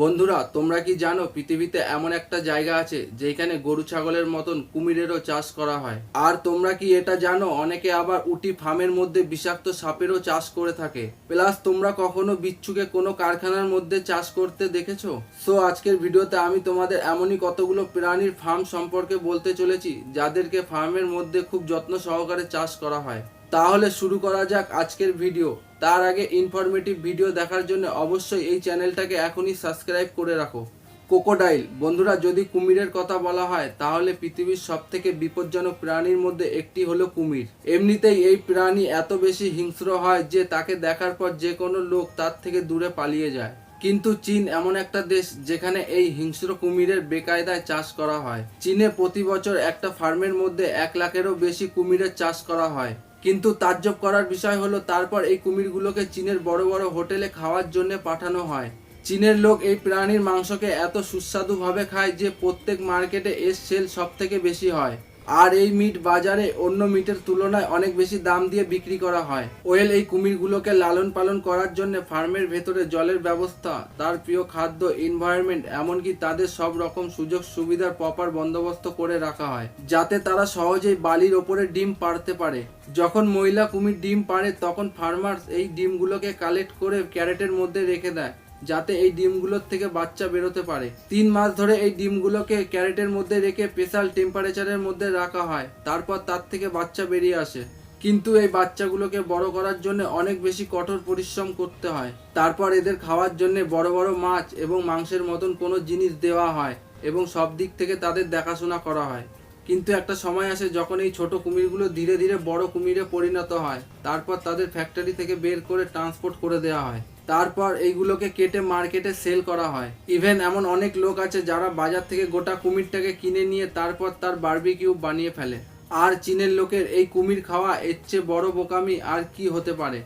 বন্ধুরা, তোমরা কি জানো পৃথিবীতে এমন একটা জায়গা আছে যেখানে গরু ছাগলের মতন কুমিরেরও চাষ করা হয়? আর তোমরা কি এটা জানো, অনেকে আবার উটি ফার্মের মধ্যে বিষাক্ত সাপেরও চাষ করে থাকে। প্লাস তোমরা কখনো বিচ্ছুকে কোনো কারখানার মধ্যে চাষ করতে দেখেছ? সো আজকের ভিডিওতে আমি তোমাদের এমনই কতগুলো প্রাণীর ফার্ম সম্পর্কে বলতে চলেছি, যাদেরকে ফার্মের মধ্যে খুব যত্ন সহকারে চাষ করা হয়। তাহলে শুরু করা যাক আজকের ভিডিও। তার আগে ইনফরমেটিভ ভিডিও দেখার জন্য অবশ্যই এই চ্যানেলটাকে এখনই সাবস্ক্রাইব করে রাখো। কোকোডাইল বন্ধুরা যদি কুমিরের কথা বলা হয়, তাহলে পৃথিবীর সব থেকে বিপজ্জনক প্রাণীর মধ্যে একটি হলো কুমির। এমনিতেই এই প্রাণী এত বেশি হিংস্র হয় যে তাকে দেখার পর যে কোনো লোক তার থেকে দূরে পালিয়ে যায়। কিন্তু চীন এমন একটা দেশ যেখানে এই হিংস্র কুমিরের বেকায়দায় চাষ করা হয়। চীনে প্রতি বছর একটা ফার্মের মধ্যে এক লাখেরও বেশি কুমিরের চাষ করা হয়। কিন্তু তাজ্জব করার বিষয় হলো, তারপর এই কুমিরগুলোকে চীনের বড় বড় হোটেলে খাওয়ার জন্য পাঠানো হয়। চীনের লোক এই প্রাণীর মাংসকে এত সুস্বাদুভাবে খায় যে প্রত্যেক মার্কেটে এর সেল সব থেকে বেশি হয়। আর এই মিট বাজারে অন্য মিটের তুলনায় অনেক বেশি দাম দিয়ে বিক্রি করা হয়। ওয়েল এই কুমিরগুলোকে লালন পালন করার জন্য ফার্মের ভেতরে জলের ব্যবস্থা, তার প্রিয় খাদ্য এনভায়রনমেন্ট এমনকি তাদের সব রকম সুযোগ সুবিধার প্রপার বন্দোবস্ত করে রাখা হয়, যাতে তারা সহজেই বালির ওপরে ডিম পাড়তে পারে। যখন মহিলা কুমির ডিম পাড়ে, তখন ফার্মার্স এই ডিমগুলোকে কালেক্ট করে ক্যারেটের মধ্যে রেখে দেয়। যাতে এই ডিমগুলোর থেকে বাচ্চা বেরোতে পারে। তিন মাস ধরে এই ডিমগুলোকে ক্যারেটের মধ্যে রেখে স্পেশাল টেম্পারেচারের মধ্যে রাখা হয়। তারপর তার থেকে বাচ্চা বেরিয়ে আসে। কিন্তু এই বাচ্চাগুলোকে বড় করার জন্য অনেক বেশি কঠোর পরিশ্রম করতে হয়। তারপর এদের খাওয়ার জন্য বড় বড় মাছ এবং মাংসের মতন কোনো জিনিস দেওয়া হয় এবং সব দিক থেকে তাদের দেখাশোনা করা হয়। কিন্তু একটা সময় আসে যখন এই ছোট কুমিরগুলো ধীরে ধীরে বড় কুমিরে পরিণত হয়। তারপর তাদের ফ্যাক্টরি থেকে বের করে ট্রান্সপোর্ট করে দেওয়া হয়। তারপর এইগুলোকে কেটে মার্কেটে সেল করা হয়। ইভেন এমন অনেক লোক আছে যারা বাজার থেকে গোটা কুমিরটাকে কিনে নিয়ে তারপর তার বারবিকিউ বানিয়ে ফেলে। আর চীনের লোকের এই কুমির খাওয়া এর চেয়ে বড় বোকামি আর কি হতে পারে?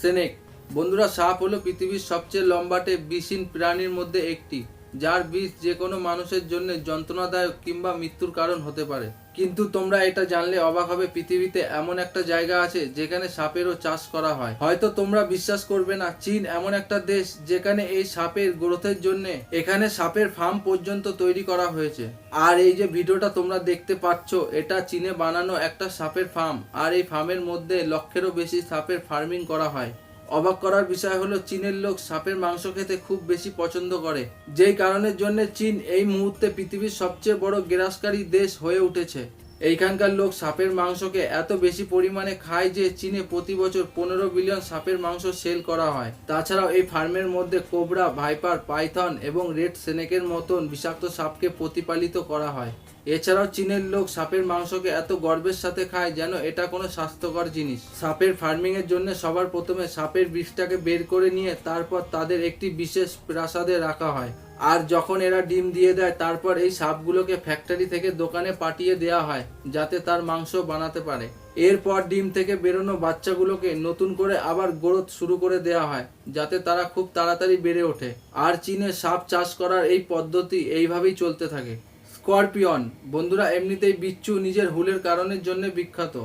সেনেক, বন্ধুরা, সাপ হলো পৃথিবীর সবচেয়ে লম্বাটে বিষহীন প্রাণীর মধ্যে একটি, যার বিষ যে কোনো মানুষের জন্য যন্ত্রণাদায়ক কিংবা মৃত্যুর কারণ হতে পারে। কিন্তু তোমরা এটা জানলে অবাক হবে, পৃথিবীতে এমন একটা জায়গা আছে যেখানে সাপেরও চাষ করা হয়। হয়তো তোমরা বিশ্বাস করবে না, চীন এমন একটা দেশ যেখানে এই সাপের গ্রোথের জন্য এখানে সাপের ফার্ম পর্যন্ত তৈরি করা হয়েছে। আর এই যে ভিডিওটা তোমরা দেখতে পাচ্ছ, এটা চীনে বানানো একটা সাপের ফার্ম। আর এই ফার্মের মধ্যে লক্ষেরও বেশি সাপের ফার্মিং করা হয়। অবাক করার বিষয় হলো, চীনের লোক সাপের মাংস খেতে খুব বেশি পছন্দ করে। যেই কারণের জন্য চীন এই মুহূর্তে পৃথিবীর সবচেয়ে বড় গ্রাসকারী দেশ হয়ে উঠেছে। এইখানকার লোক সাপের মাংসকে এত বেশি পরিমাণে খায় যে চীনে প্রতি বছর পনেরো বিলিয়ন সাপের মাংস সেল করা হয়। তাছাড়াও এই ফার্মের মধ্যে কোবরা, ভাইপার, পাইথন এবং রেড সেনেকের মতন বিষাক্ত সাপকে প্রতিপালিত করা হয়। এছাড়াও চীনের লোক সাপের মাংসকে এত গর্বের সাথে খায় যেন এটা কোনো স্বাস্থ্যকর জিনিস। সাপের ফার্মিং এর জন্য সবার প্রথমে সাপের বিষটাকে বের করে নিয়ে তারপর তাদের একটি বিশেষ প্রাসাদে রাখা হয়। আর যখন এরা ডিম দিয়ে দেয়, তারপর এই সাপগুলোকে ফ্যাক্টরি থেকে দোকানে পাঠিয়ে দেওয়া হয়, যাতে তার মাংস বানাতে পারে। এরপর ডিম থেকে বেরোনো বাচ্চাগুলোকে নতুন করে আবার গ্রোথ শুরু করে দেওয়া হয়, যাতে তারা খুব তাড়াতাড়ি বেড়ে ওঠে। আর চীনে সাপ চাষ করার এই পদ্ধতি এইভাবেই চলতে থাকে। স্করপিয়ন। বন্ধুরা, এমনিতেই বিচ্ছু নিজের হুলের কারণের জন্য বিখ্যাত।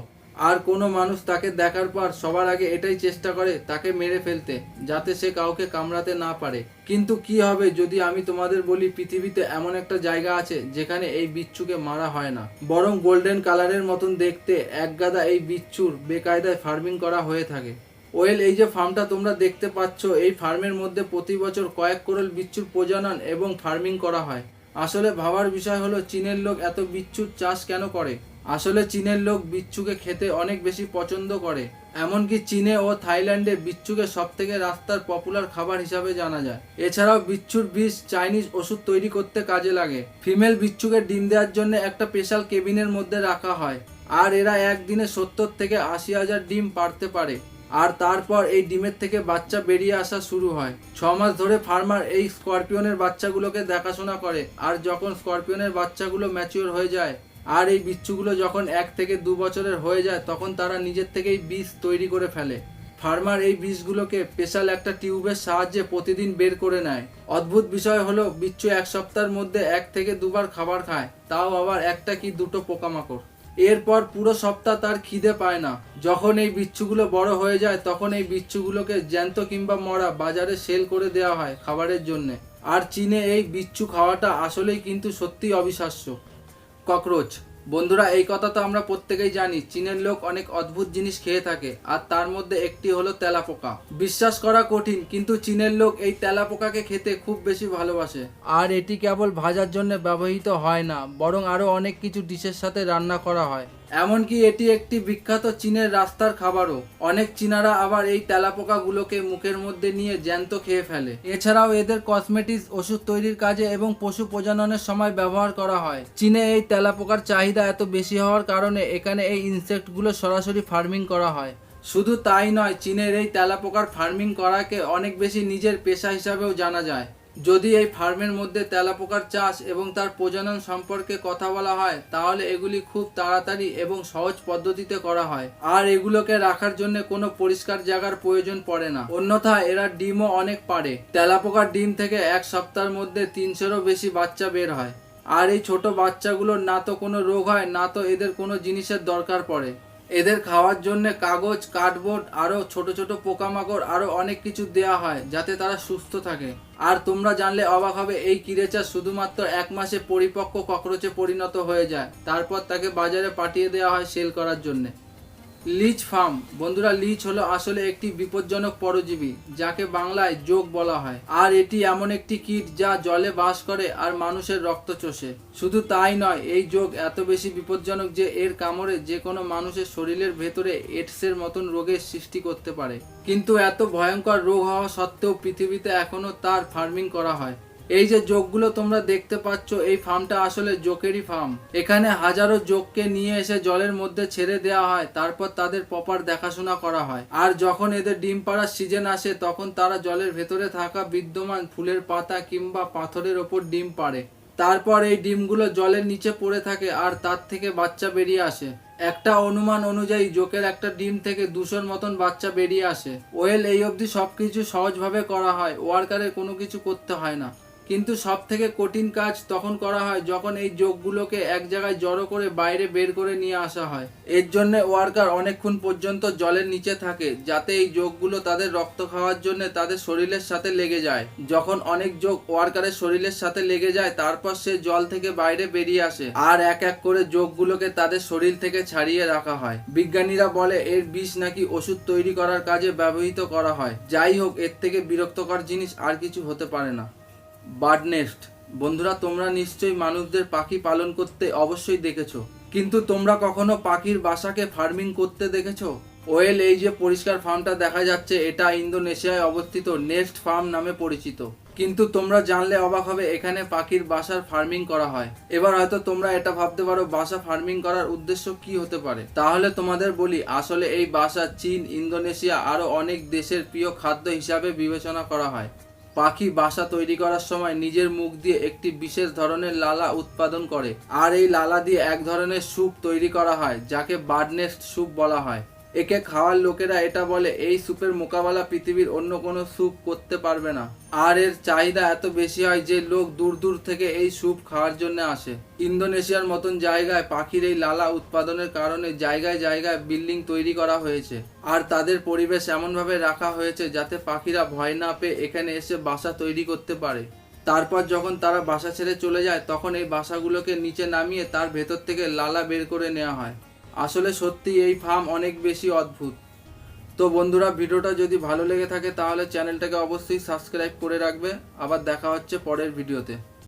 আর কোনো মানুষ তাকে দেখার পর সবার আগে এটাই চেষ্টা করে তাকে মেরে ফেলতে, যাতে সে কাউকে কামড়াতে না পারে। কিন্তু কি হবে যদি আমি তোমাদের বলি পৃথিবীতে এমন একটা জায়গা আছে যেখানে এই বিচ্ছুকে মারা হয় না? বরং গোল্ডেন কালারের মতন দেখতে একগাদা এই বিচ্ছুর বেকায়দায় ফার্মিং করা হয়ে থাকে। ওয়েল, এই যে ফার্মটা তোমরা দেখতে পাচ্ছ, এই ফার্মের মধ্যে প্রতি বছর কয়েক করোল বিচ্ছুর প্রজনন এবং ফার্মিং করা হয়। আসলে ভাবার বিষয় হলো, চীনের লোক এত বিচ্ছুর চাষ কেন করে? আসলে চীনের লোক বিচ্ছুকে খেতে অনেক বেশি পছন্দ করে। এমনকি চীনে ও থাইল্যান্ডে বিচ্ছুকে সব থেকে রাস্তার পপুলার খাবার হিসাবে জানা যায়। এছাড়াও বিচ্ছুর বিষ চাইনিজ ওষুধ তৈরি করতে কাজে লাগে। ফিমেল বিচ্ছুকে ডিম দেওয়ার জন্য একটা স্পেশাল কেবিনের মধ্যে রাখা হয়। আর এরা একদিনে সত্তর থেকে আশি হাজার ডিম পারতে পারে। আর তারপর এই ডিমের থেকে বাচ্চা বেরিয়ে আসা শুরু হয়। ছ মাস ধরে ফার্মার এই স্করপিয়নের বাচ্চাগুলোকে দেখাশোনা করে, আর যখন স্করপিয়নের বাচ্চাগুলো ম্যাচিওর হয়ে যায়, আর এই বিচ্ছুগুলো যখন এক থেকে দু বছরের হয়ে যায়, তখন তারা নিজের থেকেই বীজ তৈরি করে ফেলে। ফার্মার এই বীজগুলোকে স্পেশাল একটা টিউবের সাহায্যে প্রতিদিন বের করে নেয়। অদ্ভুত বিষয় হলো, বিচ্ছু এক সপ্তাহের মধ্যে এক থেকে দুবার খাবার খায়, তাও আবার একটা কি দুটো পোকামাকড়। এরপর পুরো সপ্তাহ তার খিদে পায় না। যখন এই বিচ্ছুগুলো বড় হয়ে যায়, তখন এই বিচ্ছুগুলোকে জ্যান্ত কিংবা মরা বাজারে সেল করে দেওয়া হয় খাবারের জন্য। আর চীনে এই বিচ্ছু খাওয়াটা আসলেই কিন্তু সত্যি অবিশ্বাস্য। ককরোচ বন্ধুরা, এই কথা তো আমরা প্রত্যেকেই জানি, চীনের লোক অনেক অদ্ভুত জিনিস খেয়ে থাকে, আর তার মধ্যে একটি হলো তেলাপোকা। বিশ্বাস করা কঠিন, কিন্তু চীনের লোক এই তেলাপোকাকে খেতে খুব বেশি ভালোবাসে। আর এটি কেবল ভাজার জন্য ব্যবহৃত হয় না, বরং আরও অনেক কিছু ডিশের সাথে রান্না করা হয়। এমনকি এটি একটি বিখ্যাত চীনের রাস্তার খাবারও। অনেক চীনারা আবার এই তেলাপোকাগুলোকে মুখের মধ্যে নিয়ে জ্যান্ত খেয়ে ফেলে। এছাড়াও এদের কসমেটিক্স, ওষুধ তৈরির কাজে এবং পশু প্রজননের সময় ব্যবহার করা হয়। চীনে এই তেলাপোকার চাহিদা এত বেশি হওয়ার কারণে এখানে এই ইনসেক্টগুলো সরাসরি ফার্মিং করা হয়। শুধু তাই নয়, চীনের এই তেলাপোকার ফার্মিং করাকে অনেক বেশি নিজের পেশা হিসাবেও জানা যায়। যদি এই ফার্মের মধ্যে তেলাপোকার চাষ এবং তার প্রজনন সম্পর্কে কথা বলা হয়, তাহলে এগুলি খুব তাড়াতাড়ি এবং সহজ পদ্ধতিতে করা হয়। আর এগুলোকে রাখার জন্য কোনো পরিষ্কার জায়গার প্রয়োজন পড়ে না। অন্যথা এরা ডিমও অনেক পারে তেলাপোকার ডিম থেকে এক সপ্তাহের মধ্যে তিনশোরও বেশি বাচ্চা বের হয়। আর এই ছোট বাচ্চাগুলোর না তো কোনো রোগ হয়, না তো এদের কোনো জিনিসের দরকার পড়ে। এদের খাওয়ার জন্য কাগজ, কার্ডবোর্ড আরও ছোট ছোট পোকামাকড় আরও অনেক কিছু দেওয়া হয়, যাতে তারা সুস্থ থাকে। আর তোমরা জানলে অবাক হবে, এই কিরেচা শুধুমাত্র এক মাসে পরিপক্ক ককরোচে পরিণত হয়ে যায়। তারপর তাকে বাজারে পাঠিয়ে দেওয়া হয় সেল করার জন্যে। Leech farm. বন্ধুরা, লিচ হলো আসলে একটি বিপজ্জনক পরজীবী, যাকে বাংলায় যোগ বলা হয়। আর এটি এমন একটি কীট যা জলে বাস করে আর মানুষের রক্ত চষে। শুধু তাই নয়, এই যোগ এত বেশি বিপজ্জনক যে এর কামড়ে যে কোনো মানুষের শরীরের ভেতরে এডসের মতন রোগের সৃষ্টি করতে পারে। কিন্তু এত ভয়ঙ্কর রোগ হওয়া সত্ত্বেও পৃথিবীতে এখনও তার ফার্মিং করা হয়। এই যে যোগগুলো তোমরা দেখতে পাচ্ছ, এই ফার্মটা আসলে জোকেরই ফার্ম। এখানে হাজারো যোগকে নিয়ে এসে জলের মধ্যে ছেড়ে দেওয়া হয়, তারপর তাদের প্রপার দেখাশোনা করা হয়। আর যখন এদের ডিম পাড়ার সিজন আসে, তখন তারা জলের ভেতরে থাকা বিদ্যমান ফুলের পাতা কিংবা পাথরের ওপর ডিম পাড়ে। তারপর এই ডিমগুলো জলের নিচে পড়ে থাকে আর তার থেকে বাচ্চা বেরিয়ে আসে। একটা অনুমান অনুযায়ী জোকের একটা ডিম থেকে দুশোর মতন বাচ্চা বেরিয়ে আসে। ওয়েল, এই অবধি সবকিছু সহজভাবে করা হয় ওয়ার্কারের কোনো কিছু করতে হয় না। কিন্তু সব থেকে কঠিন কাজ তখন করা হয় যখন এই যোগগুলোকে এক জায়গায় জড়ো করে বাইরে বের করে নিয়ে আসা হয়। এর জন্য ওয়ার্কার অনেকক্ষণ পর্যন্ত জলের নিচে থাকে, যাতে এই যোগগুলো তাদের রক্ত খাওয়ার জন্য তাদের শরীরের সাথে লেগে যায়। যখন অনেক যোগ ওয়ার্কারের শরীরের সাথে লেগে যায়, তারপর সে জল থেকে বাইরে বেরিয়ে আসে আর এক এক করে যোগগুলোকে তাদের শরীর থেকে ছাড়িয়ে রাখা হয়। বিজ্ঞানীরা বলে, এর বিষ নাকি ওষুধ তৈরি করার কাজে ব্যবহৃত করা হয়। যাই হোক, এর থেকে বিরক্তকর জিনিস আর কিছু হতে পারে না। Bird nest. বন্ধুরা, তোমরা নিশ্চয়ই মানুষদের পাখি পালন করতে অবশ্যই দেখেছ। কিন্তু তোমরা কখনো পাখির বাসাকে ফার্মিং করতে দেখেছ? ওয়েল, এই যে পরিষ্কার ফার্মটা দেখা যাচ্ছে, এটা ইন্দোনেশিয়ায় অবস্থিত নেস্ট ফার্ম নামে পরিচিত। কিন্তু তোমরা জানলে অবাক হবে, এখানে পাখির বাসার ফার্মিং করা হয়। এবার হয়তো তোমরা এটা ভাবতে পারো, বাসা ফার্মিং করার উদ্দেশ্য কি হতে পারে? তাহলে তোমাদের বলি, আসলে এই বাসা চীন, ইন্দোনেশিয়া, আরও অনেক দেশের প্রিয় খাদ্য হিসাবে বিবেচনা করা হয়। পাখি বাসা তৈরি করার সময় নিজের মুখ দিয়ে একটি বিশেষ ধরনের লালা উৎপাদন করে। আর এই লালা দিয়ে এক ধরনের স্যুপ তৈরি করা হয়, যাকে বার্ডনেস্ট স্যুপ বলা হয়। একে খাওয়ার লোকেরা এটা বলে, এই স্যুপের মোকাবেলা পৃথিবীর অন্য কোনো স্যুপ করতে পারবে না। আর এর চাহিদা এত বেশি হয় যে লোক দূর দূর থেকে এই স্যুপ খাওয়ার জন্য আসে। ইন্দোনেশিয়ার মতন জায়গায় পাখির এই লালা উৎপাদনের কারণে জায়গায় জায়গায় বিল্ডিং তৈরি করা হয়েছে। আর তাদের পরিবেশ এমনভাবে রাখা হয়েছে যাতে পাখিরা ভয় না পেয়ে এখানে এসে বাসা তৈরি করতে পারে। তারপর যখন তারা বাসা ছেড়ে চলে যায়, তখন এই বাসাগুলোকে নিচে নামিয়ে তার ভেতর থেকে লালা বের করে নেওয়া হয়। আসলে সত্যি এই ফার্ম অনেক বেশি অদ্ভুত। তো বন্ধুরা, ভিডিওটা যদি ভালো লেগে থাকে তাহলে চ্যানেলটাকে অবশ্যই সাবস্ক্রাইব করে রাখবে। আবার দেখা হচ্ছে পরের ভিডিওতে।